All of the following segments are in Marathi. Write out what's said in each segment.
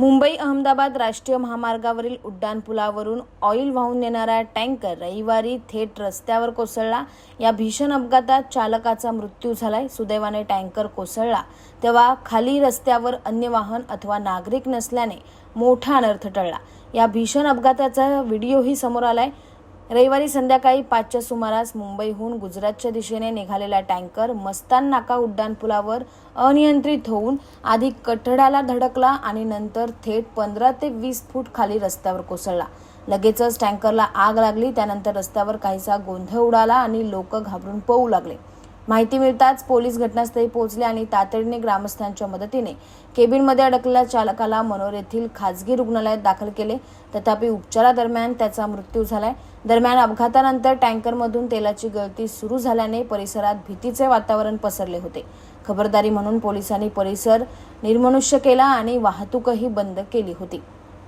मुंबई अहमदाबाद राष्ट्रीय महामार्गावरील उड्डाणपुलावरून ऑइल वाहून नेणारा टँकर रविवारी थेट रस्त्यावर कोसळला. या भीषण अपघातात चालकाचा मृत्यू झालाय. सुदैवाने टँकर कोसळला. तेव्हा खाली रस्त्यावर अन्य वाहन अथवा नागरिक नसल्याने मोठा अनर्थ टळला. या भीषण अपघाताचा व्हिडिओही समोर आलाय. रविवारी संध्याकाळी पाचच्या सुमारास मुंबईहून गुजरातच्या दिशेने निघालेला टँकर मस्तान नाका उड्डाणपुलावर अनियंत्रित होऊन आधी कठडाला धडकला आणि नंतर थेट पंधरा ते वीस फूट खाली रस्त्यावर कोसळला. लगेचच टँकरला आग लागली त्यानंतर रस्त्यावर काहीसा गोंधळ उडाला आणि लोक घाबरून पळू लागले. माहिती मिळताच पोलीस घटनास्थळी पोहोचले आणि तातडीने ग्रामस्थांच्या मदतीने केबिनमध्ये अडकलेल्या चालकाला मनोर येथील खाजगी रुग्णालयात दाखल केले. तथापि उपचारादरम्यान त्याचा मृत्यू झालाय. दरम्यान अपघातानंतर टँकरमधून तेलाची गळती सुरू झाल्याने परिसरात भीतीचे वातावरण पसरले होते. खबरदारी म्हणून पोलिसांनी परिसर निर्मनुष्य केला आणि वाहतूकही बंद केली होती.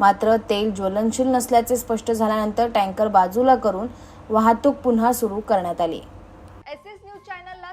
मात्र तेल ज्वलनशील नसल्याचे स्पष्ट झाल्यानंतर टँकर बाजूला करून वाहतूक पुन्हा सुरू करण्यात आली एस एस न्यूज चॅनलला